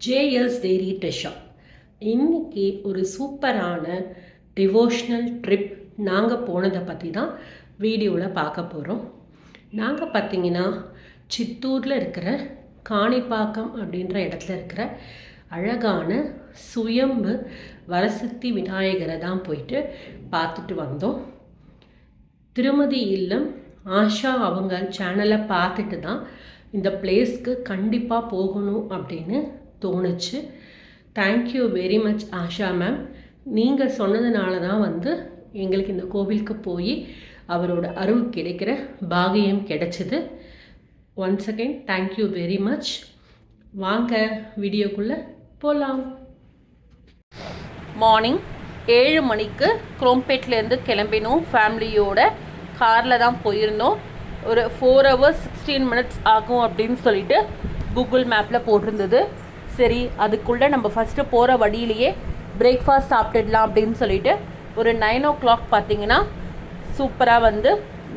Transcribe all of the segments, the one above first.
JS dairy டெஷா இன்னைக்கு ஒரு சூப்பரான டிவோஷ்னல் ட்ரிப் நாங்கள் போனதை பற்றி தான் வீடியோவில் பார்க்க போகிறோம் நாங்கள் பார்த்தீங்கன்னா சித்தூரில் இருக்கிற காணிப்பாக்கம் அப்படின்ற இடத்துல இருக்கிற அழகான சுயம்பு வரசித்தி விநாயகரை தான் போயிட்டு பார்த்துட்டு வந்தோம். திருமதி இல்லம் ஆஷா அவங்க சேனலை பார்த்துட்டு தான் இந்த பிளேஸ்க்கு கண்டிப்பாக போகணும் அப்படின்னு தோணுச்சு. Thank you very much Asha ma'am நீங்கள் சொன்னதுனால தான் வந்து எங்களுக்கு இந்த கோவிலுக்கு போய் அவரோட அருள் கிடைக்கிற பாகியம் கிடைச்சிது. Once again thank you very much வாங்க வீடியோக்குள்ளே போகலாம் மார்னிங் ஏழு மணிக்கு குரோம்பேட்லேருந்து கிளம்பினோம். ஃபேமிலியோட காரில் தான் போயிருந்தோம். ஒரு ஃபோர் ஹவர்ஸ் சிக்ஸ்டீன் மினிட்ஸ் ஆகும் அப்படின்னு சொல்லிட்டு கூகுள் மேப்பில் போட்டிருந்தது. சரி அதுக்குள்ளே நம்ம ஃபஸ்ட்டு போகிற வழியிலேயே பிரேக்ஃபாஸ்ட் சாப்பிட்டுடலாம் அப்படின்னு சொல்லிட்டு ஒரு நைன் ஓ கிளாக் பார்த்தீங்கன்னா சூப்பராக வந்து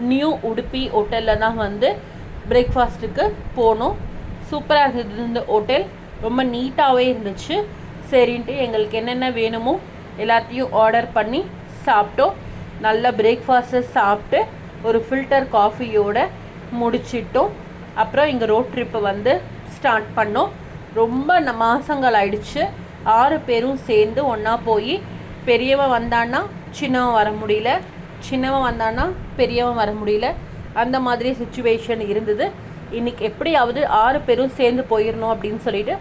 நியூ உடுப்பி ஹோட்டலில் தான் வந்து பிரேக்ஃபாஸ்ட்டுக்கு போனோம். சூப்பராக இருந்தது இந்த ஹோட்டல் ரொம்ப நீட்டாகவே இருந்துச்சு. சரின்ட்டு எங்களுக்கு என்னென்ன வேணுமோ எல்லாத்தையும் ஆர்டர் பண்ணி சாப்பிட்டோம். நல்ல பிரேக்ஃபாஸ்ட்டை சாப்பிட்டு ஒரு ஃபில்டர் காஃபியோடு முடிச்சிட்டோம். அப்புறம் இங்கே ரோட் ட்ரிப்பை வந்து ஸ்டார்ட் பண்ணோம். ரொம்ப மாதங்கள் மாசங்கள் ஆயிடுச்சு ஆறு பேரும் சேர்ந்து ஒன்றா போய் பெரியவன் வந்தான்னா சின்னவன் வர முடியல சின்னவன் வந்தான்னா பெரியவன் வர முடியல. அந்த மாதிரி சுச்சுவேஷன் இருந்தது. இன்னைக்கு எப்படியாவது ஆறு பேரும் சேர்ந்து போயிடணும் அப்படின்னு சொல்லிட்டு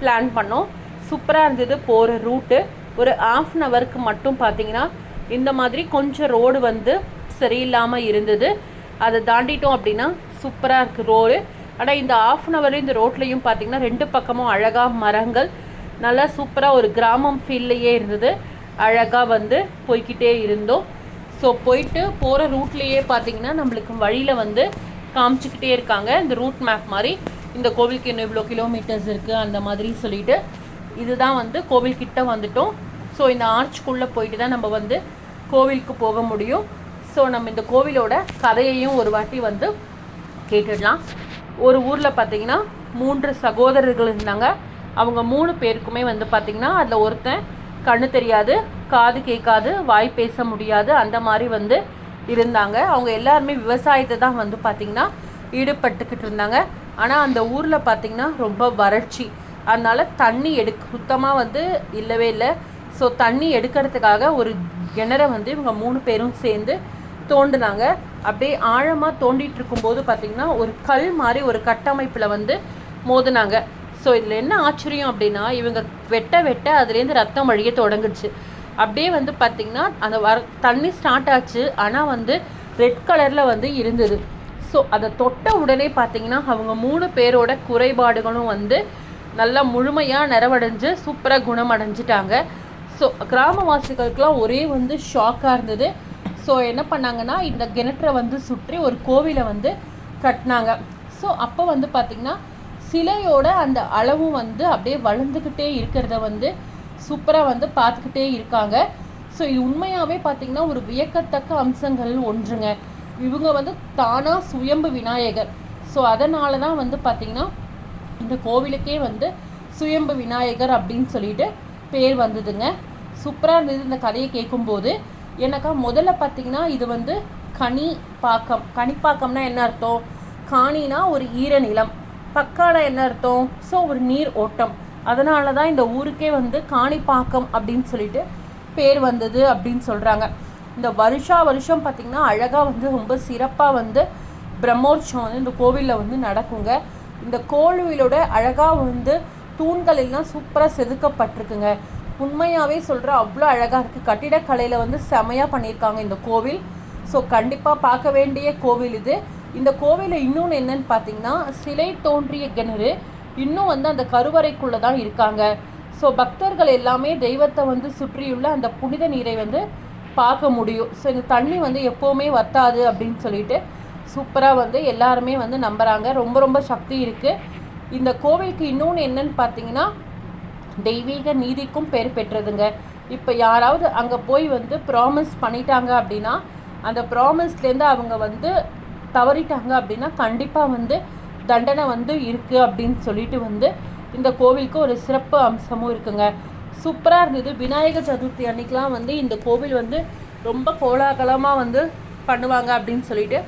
பிளான் பண்ணோம். சூப்பராக இருந்தது போகிற ரூட்டு ஒரு ஆஃப் அன் ஹவருக்கு மட்டும் பார்த்தீங்கன்னா இந்த மாதிரி கொஞ்சம் ரோடு வந்து சரியில்லாமல் இருந்தது. அதை தாண்டிட்டோம் அப்படின்னா சூப்பராக இருக்குது ரோடு ஆனால் இந்த ஆஃப் அன் ஹவர் இந்த ரோட்லேயும் பார்த்தீங்கன்னா ரெண்டு பக்கமும் அழகாக மரங்கள். நல்லா சூப்பராக ஒரு கிராமம் ஃபீல்லையே இருந்தது. அழகாக வந்து போய்க்கிட்டே இருந்தோம். ஸோ போயிட்டு போகிற ரூட்லேயே பார்த்தீங்கன்னா நம்மளுக்கு வழியில் வந்து காமிச்சிக்கிட்டே இருக்காங்க. இந்த ரூட் மேப் மாதிரி. இந்த கோவிலுக்கு இன்னும் இவ்வளோ கிலோமீட்டர்ஸ் இருக்குது அந்த மாதிரி சொல்லிட்டு இதுதான் வந்து கோவில் கிட்ட வந்துட்டோம். ஸோ இந்த ஆர்ச்சுக்குள்ளே போயிட்டு தான் நம்ம வந்து கோவிலுக்கு போக முடியும். ஸோ நம்ம இந்த கோவிலோட கதையையும் ஒரு வாட்டி வந்து கேட்டுடலாம். ஒரு ஊரில் பார்த்தீங்கன்னா மூன்று சகோதரர்கள் இருந்தாங்க. அவங்க மூணு பேருக்குமே வந்து பார்த்தீங்கன்னா அதில் ஒருத்தன் கண்ணு தெரியாது காது கேட்காது வாய் பேச முடியாது அந்த மாதிரி வந்து இருந்தாங்க. அவங்க எல்லாருமே விவசாயத்தை தான் வந்து பார்த்திங்கன்னா ஈடுபட்டுக்கிட்டு இருந்தாங்க. ஆனால் அந்த ஊரில் பார்த்திங்கன்னா ரொம்ப வறட்சி. அதனால் தண்ணி எடுக்க சுத்தமாக வந்து இல்லவே இல்லை. ஸோ தண்ணி எடுக்கிறதுக்காக ஒரு கிணறை வந்து இவங்க மூணு பேரும் சேர்ந்து தோண்டினாங்க. அப்படியே ஆழமாக தோண்டிட்டு இருக்கும்போது பார்த்திங்கன்னா ஒரு கல் மாதிரி ஒரு கட்டமைப்பில் வந்து மோதினாங்க. ஸோ இதில் என்ன ஆச்சரியம் அப்படின்னா இவங்க வெட்ட வெட்ட அதுலேருந்து ரத்தம் வழிய தொடங்குச்சு. அப்படியே வந்து பார்த்திங்கன்னா அந்த வர தண்ணி ஸ்டார்ட் ஆச்சு. ஆனால் வந்து ரெட் கலரில் வந்து இருந்தது. ஸோ அதை தொட்ட உடனே பார்த்தீங்கன்னா அவங்க மூணு பேரோட குறைபாடுகளும் வந்து நல்லா முழுமையாக நிறைவடைஞ்சு சூப்பராக குணமடைஞ்சிட்டாங்க. ஸோ கிராமவாசிகளுக்கெல்லாம் ஒரே வந்து ஷாக்காக இருந்தது. ஸோ என்ன பண்ணாங்கன்னா இந்த கிணற்றை வந்து சுற்றி ஒரு கோவிலை வந்து கட்டினாங்க. ஸோ அப்போ வந்து பார்த்திங்கன்னா சிலையோட அந்த அளவும் வந்து அப்படியே வளர்ந்துக்கிட்டே இருக்கிறத வந்து சூப்பராக வந்து பார்த்துக்கிட்டே இருக்காங்க. ஸோ இது உண்மையாகவே பார்த்திங்கன்னா ஒரு வியக்கத்தக்க அம்சங்கள் ஒன்றுங்க. இவங்க வந்து தானாக சுயம்பு விநாயகர். ஸோ அதனால தான் வந்து பார்த்திங்கன்னா இந்த கோவிலுக்கே வந்து சுயம்பு விநாயகர் அப்படின்னு சொல்லிட்டு பேர் வந்ததுங்க. சூப்பராக இருந்தது இந்த கதையை கேட்கும்போது. எனக்கா முதல்ல பார்த்தீங்கன்னா இது வந்து கனி பாக்கம் கனிப்பாக்கம்னா என்ன அர்த்தம்? காணினா ஒரு ஈர நிலம். பக்கானா என்ன அர்த்தம்? ஸோ ஒரு நீர் ஓட்டம். அதனால தான் இந்த ஊருக்கே வந்து காணிப்பாக்கம் அப்படின்னு சொல்லிட்டு பேர் வந்தது அப்படின்னு சொல்கிறாங்க இந்த வருஷா வருஷம் பார்த்திங்கன்னா அழகாக வந்து ரொம்ப சிறப்பாக வந்து பிரம்மோற்சவம் வந்து இந்த கோவிலில் வந்து நடக்குங்க. இந்த கோவிலோட அழகாக வந்து தூண்கள் எல்லாம் சூப்பராக செதுக்கப்பட்டிருக்குங்க. உண்மையாகவே சொல்கிற அவ்வளோ அழகாக இருக்குது கட்டிடக்கலையில் வந்து செமையாக பண்ணியிருக்காங்க இந்த கோவில். ஸோ கண்டிப்பாக பார்க்க வேண்டிய கோவில் இது. இந்த கோவிலில் இன்னொன்று என்னன்னு பார்த்தீங்கன்னா சிலை தோன்றிய கிணறு. இன்னும் வந்து அந்த கருவறைக்குள்ளே தான் இருக்காங்க. ஸோ பக்தர்கள் எல்லாமே தெய்வத்தை வந்து சுற்றியுள்ள அந்த புனித நீரை வந்து பார்க்க முடியும். ஸோ இந்த தண்ணி வந்து எப்போவுமே வத்தாது அப்படின்னு சொல்லிட்டு சூப்பராக வந்து எல்லாருமே வந்து நம்புகிறாங்க ரொம்ப ரொம்ப சக்தி இருக்குது இந்த கோவிலுக்கு இன்னொன்று என்னன்னு பார்த்தீங்கன்னா தெய்வீக நீதிக்கும் பேர் பெற்றதுங்க. இப்போ யாராவது அங்கே போய் வந்து ப்ராமிஸ் பண்ணிட்டாங்க அப்படின்னா அந்த ப்ராமிஸ்லேருந்து அவங்க வந்து தவறிட்டாங்க அப்படின்னா கண்டிப்பாக வந்து தண்டனை வந்து இருக்குது அப்படின்னு சொல்லிட்டு வந்து இந்த கோவிலுக்கு ஒரு சிறப்பு அம்சமும் இருக்குங்க. சூப்பராக இருந்தது. விநாயகர் சதுர்த்தி அன்னைக்கெலாம் வந்து இந்த கோவில் வந்து ரொம்ப கோலாகலமாக வந்து பண்ணுவாங்க அப்படின்னு சொல்லிட்டு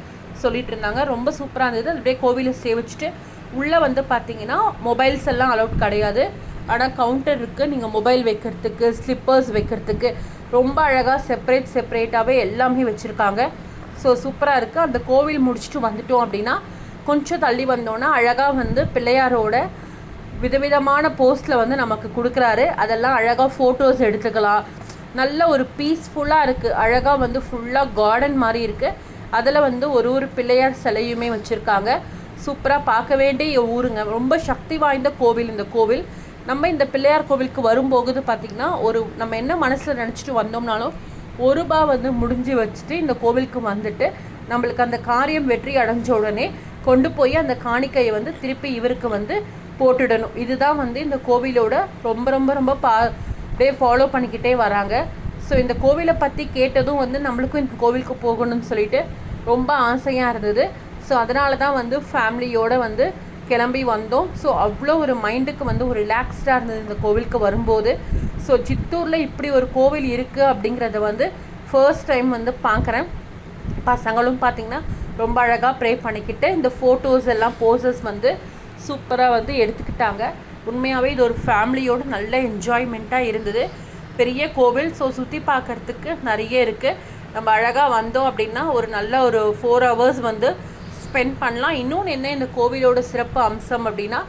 சொல்லிட்டு இருந்தாங்க. ரொம்ப சூப்பராக இருந்தது. அப்படியே கோவிலை சேவிச்சுட்டு உள்ளே வந்து பார்த்தீங்கன்னா மொபைல்ஸ் எல்லாம் அலௌட் கிடையாது. ஆனால் கவுண்டர் இருக்குது நீங்கள் மொபைல் வைக்கிறதுக்கு ஸ்லிப்பர்ஸ் வைக்கிறதுக்கு ரொம்ப அழகாக செப்பரேட் செப்பரேட்டாகவே எல்லாமே வச்சுருக்காங்க. ஸோ சூப்பராக இருக்குது அந்த கோவில் முடிச்சுட்டு வந்துட்டோம் அப்படின்னா கொஞ்சம் தள்ளி வந்தோன்னா அழகாக வந்து பிள்ளையாரோட விதவிதமான போஸ்ட்டில் வந்து நமக்கு கொடுக்குறாரு. அதெல்லாம் அழகாக ஃபோட்டோஸ் எடுத்துக்கலாம். நல்ல ஒரு பீஸ்ஃபுல்லாக இருக்குது அழகாக வந்து ஃபுல்லாக கார்டன் மாதிரி இருக்குது அதில் வந்து ஒரு ஒரு பிள்ளையார் சிலையுமே வச்சுருக்காங்க. சூப்பராக பார்க்க வேண்டிய ஊருங்க. ரொம்ப சக்தி வாய்ந்த கோவில் இந்த கோவில். நம்ம இந்த பிள்ளையார் கோவிலுக்கு வரும்போது பார்த்திங்கன்னா ஒரு நம்ம என்ன மனசில் நினச்சிட்டு வந்தோம்னாலும் ஒரு ரூபா வந்து முடிஞ்சு வச்சுட்டு இந்த கோவிலுக்கு வந்துட்டு நம்மளுக்கு அந்த காரியம் வெற்றி அடைஞ்ச உடனே கொண்டு போய் அந்த காணிக்கையை வந்து திருப்பி இவருக்கு வந்து போட்டுடணும். இதுதான் வந்து இந்த கோவிலோட ரொம்ப ரொம்ப ரொம்ப பா அப்படியே ஃபாலோ பண்ணிக்கிட்டே வராங்க. ஸோ இந்த கோவிலை பற்றி கேட்டதும் வந்து நம்மளுக்கும் இந்த கோவிலுக்கு போகணும்னு சொல்லிட்டு ரொம்ப ஆசையாக இருந்தது. ஸோ அதனால தான் வந்து ஃபேமிலியோடு வந்து கிளம்பி வந்தோம். ஸோ அவ்வளோ ஒரு மைண்டுக்கு வந்து ஒரு ரிலாக்ஸ்டாக இருந்தது இந்த கோவிலுக்கு வரும்போது. ஸோ சித்தூரில் இப்படி ஒரு கோவில் இருக்குது அப்படிங்கிறத வந்து ஃபர்ஸ்ட் டைம் வந்து பார்க்குறேன் பசங்களும் பார்த்திங்கன்னா ரொம்ப அழகாக ப்ரே பண்ணிக்கிட்டு இந்த ஃபோட்டோஸ் எல்லாம் போசஸ் வந்து சூப்பராக வந்து எடுத்துக்கிட்டாங்க. உண்மையாகவே இது ஒரு ஃபேமிலியோடு நல்ல என்ஜாய்மெண்ட்டாக இருந்தது. பெரிய கோவில் ஸோ சுற்றி பார்க்குறதுக்கு நிறைய இருக்குது நம்ம அழகாக வந்தோம் அப்படின்னா ஒரு நல்ல ஒரு ஃபோர் ஹவர்ஸ் வந்து ஸ்பெண்ட் பண்ணலாம். இன்னொன்று என்ன இந்த கோவிலோட சிறப்பு அம்சம் அப்படின்னா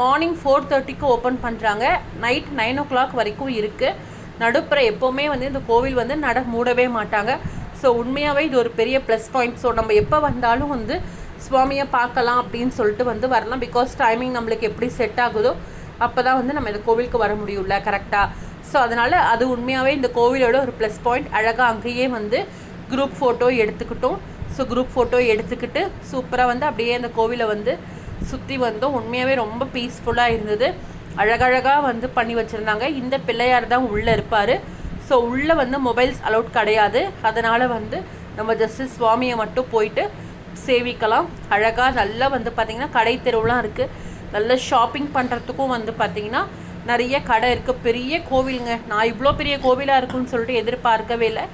மார்னிங் ஃபோர் தேர்ட்டிக்கு ஓப்பன் பண்ணுறாங்க நைட் நைன் ஓ கிளாக் வரைக்கும் இருக்குது நடுப்புற எப்போவுமே வந்து இந்த கோவில் வந்து நட மூடவே மாட்டாங்க. ஸோ உண்மையாகவே இது ஒரு பெரிய ப்ளஸ் பாயிண்ட் ஸோ நம்ம எப்போ வந்தாலும் வந்து சுவாமியை பார்க்கலாம் அப்படின்னு சொல்லிட்டு வந்து வரலாம். பிகாஸ் டைமிங் நம்மளுக்கு எப்படி செட் ஆகுதோ அப்போ தான் வந்து நம்ம இந்த கோவிலுக்கு வர முடியும்ல கரெக்டாக ஸோ அதனால் அது உண்மையாகவே இந்த கோவிலோட ஒரு ப்ளஸ் பாயிண்ட் அழகாக அங்கேயே வந்து குரூப் ஃபோட்டோ எடுத்துக்கிட்டோம். ஸோ குரூப் ஃபோட்டோ எடுத்துக்கிட்டு சூப்பராக வந்து அப்படியே அந்த கோவிலை வந்து சுற்றி வந்தோம். உண்மையாகவே ரொம்ப பீஸ்ஃபுல்லாக இருந்தது. அழகழகாக வந்து பண்ணி வச்சுருந்தாங்க. இந்த பிள்ளையார் தான் உள்ளே இருப்பார். ஸோ உள்ளே வந்து மொபைல்ஸ் அலௌட் கிடையாது. அதனால் வந்து நம்ம ஜஸ்ட்டு சுவாமியை மட்டும் போயிட்டு சேவிக்கலாம். அழகாக நல்லா வந்து பார்த்திங்கன்னா கடை தெருவுலாம் இருக்குது நல்ல ஷாப்பிங் பண்ணுறதுக்கும் வந்து பார்த்திங்கன்னா நிறைய கடை இருக்குது பெரிய கோவிலுங்க. நான் இவ்வளோ பெரிய கோவிலாக இருக்குன்னு சொல்லிட்டு எதிர்பார்க்கவே இல்லை.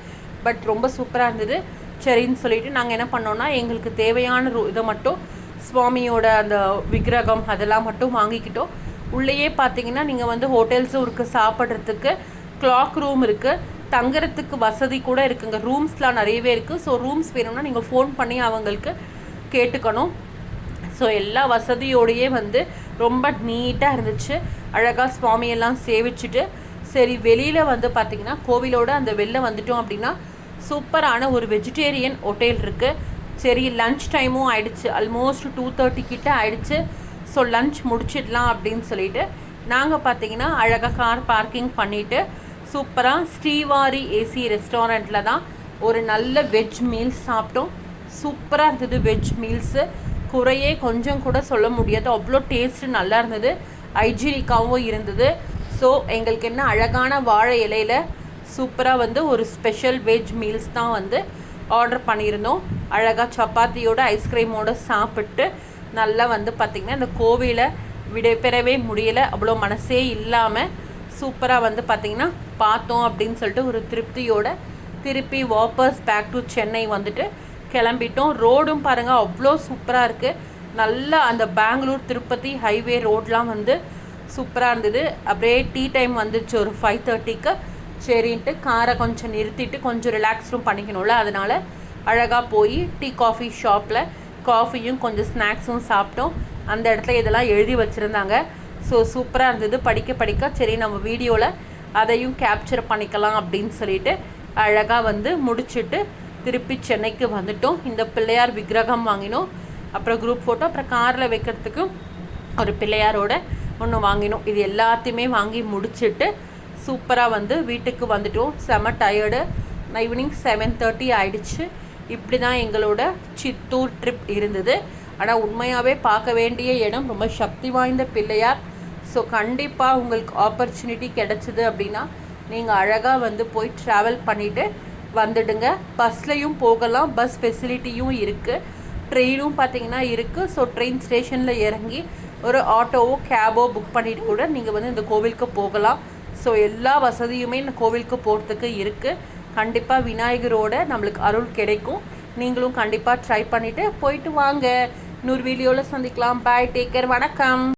பட் ரொம்ப சூப்பராக இருந்தது. சரின்னு சொல்லிட்டு நாங்கள் என்ன பண்ணோன்னா எங்களுக்கு தேவையான ரூ இதை மட்டும் சுவாமியோட அந்த விக்கிரகம் அதெல்லாம் மட்டும் வாங்கிக்கிட்டோம். உள்ளேயே பார்த்தீங்கன்னா நீங்கள் வந்து ஹோட்டல்ஸும் இருக்குது சாப்பிட்றதுக்கு கிளாக் ரூம் இருக்குது தங்குறதுக்கு வசதி கூட இருக்குங்க. ரூம்ஸ்லாம் நிறையவே இருக்குது ஸோ ரூம்ஸ் வேணும்னா நீங்கள் ஃபோன் பண்ணி அவங்களுக்கு கேட்டுக்கணும். ஸோ எல்லா வசதியோடையே வந்து ரொம்ப நீட்டாக இருந்துச்சு. அழகாக சுவாமியெல்லாம் சேவிச்சுட்டு சரி வெளியில் வந்து பார்த்திங்கன்னா கோவிலோட அந்த வெளில வந்துட்டோம் அப்படின்னா சூப்பரான ஒரு வெஜிடேரியன் ஹோட்டல் இருக்குது சரி லன்ச் டைமும் ஆயிடுச்சு. ஆல்மோஸ்ட் டூ தேர்ட்டி கிட்ட ஆயிடுச்சு. ஸோ லன்ச் முடிச்சிடலாம் அப்படின்னு சொல்லிட்டு நாங்கள் பார்த்தீங்கன்னா அழகாக கார் பார்க்கிங் பண்ணிவிட்டு சூப்பராக ஸ்ரீவாரி ஏசி ரெஸ்டாரண்ட்டில் தான் ஒரு நல்ல வெஜ் மீல்ஸ் சாப்பிட்டோம். சூப்பராக இருந்தது வெஜ் மீல்ஸு குறையே கொஞ்சம் கூட சொல்ல முடியாது. அவ்வளோ டேஸ்ட்டு நல்லா இருந்தது. ஹைஜீனிக்காகவும் இருந்தது. ஸோ எங்களுக்கு என்ன அழகான வாழை இலையில் சூப்பராக வந்து ஒரு ஸ்பெஷல் வெஜ் மீல்ஸ் தான் வந்து ஆர்டர் பண்ணியிருந்தோம். அழகாக சப்பாத்தியோட ஐஸ்கிரீமோடு சாப்பிட்டு நல்லா வந்து பார்த்திங்கன்னா இந்த கோவிலை விடைபெறவே முடியலை. அவ்வளோ மனசே இல்லாமல் சூப்பராக வந்து பார்த்திங்கன்னா பார்த்தோம் அப்படின்னு சொல்லிட்டு ஒரு திருப்தியோட திருப்பி வாப்பர்ஸ் பேக் டு சென்னை வந்துட்டு கிளம்பிட்டோம். ரோடும் பாருங்கள் அவ்வளோ சூப்பராக இருக்குது நல்லா அந்த பெங்களூர் திருப்பதி ஹைவே ரோட்லாம் வந்து சூப்பராக இருந்தது. அப்படியே டீ டைம் வந்துச்சு ஒரு ஃபைவ் தேர்ட்டிக்கு சரின்ட்டு காரை கொஞ்சம் நிறுத்திட்டு கொஞ்சம் ரிலாக்ஸும் பண்ணிக்கணும்ல அதனால் அழகாக போய் டீ காஃபி ஷாப்பில் காஃபியும் கொஞ்சம் ஸ்நாக்ஸும் சாப்பிட்டோம். அந்த இடத்துல இதெல்லாம் எழுதி வச்சுருந்தாங்க. ஸோ சூப்பராக இருந்தது. படிக்க படிக்க சரி நம்ம வீடியோவில் அதையும் கேப்சர் பண்ணிக்கலாம் அப்படின்னு சொல்லிட்டு அழகாக வந்து முடிச்சுட்டு திருப்பி சென்னைக்கு வந்துட்டோம். இந்த பிள்ளையார் விக்கிரகம் வாங்கினோம். அப்புறம் குரூப் ஃபோட்டோ அப்புறம் காரில் வைக்கிறதுக்கும் ஒரு பிள்ளையாரோட ஒன்று வாங்கினோம். இது எல்லாத்தையுமே வாங்கி முடிச்சுட்டு சூப்பராக வந்து வீட்டுக்கு வந்துட்டோம். செம டயர்டு ஈவினிங் செவன் தேர்ட்டி ஆயிடுச்சு. இப்படி தான் எங்களோட சித்தூர் ட்ரிப் இருந்தது. ஆனால் உண்மையாகவே பார்க்க வேண்டிய இடம் ரொம்ப சக்தி வாய்ந்த பிள்ளையார். ஸோ கண்டிப்பாக உங்களுக்கு ஆப்பர்ச்சுனிட்டி கிடச்சிது அப்படின்னா நீங்கள் அழகாக வந்து போய் ட்ராவல் பண்ணிவிட்டு வந்துடுங்க. பஸ்லையும் போகலாம். பஸ் ஃபெசிலிட்டியும் இருக்குது ட்ரெயினும் பார்த்தீங்கன்னா இருக்குது ஸோ ட்ரெயின் ஸ்டேஷனில் இறங்கி ஒரு ஆட்டோவோ கேபோ புக் பண்ணிட்டு கூட நீங்கள் வந்து இந்த கோவிலுக்கு போகலாம். ஸோ எல்லா வசதியுமே இந்த கோவிலுக்கு போகிறதுக்கு இருக்குது கண்டிப்பாக விநாயகரோட நம்மளுக்கு அருள் கிடைக்கும். நீங்களும் கண்டிப்பாக ட்ரை பண்ணிவிட்டு போயிட்டு வாங்க. இன்னொரு வீடியோவில் சந்திக்கலாம். பாய் டேக்கர் வணக்கம்.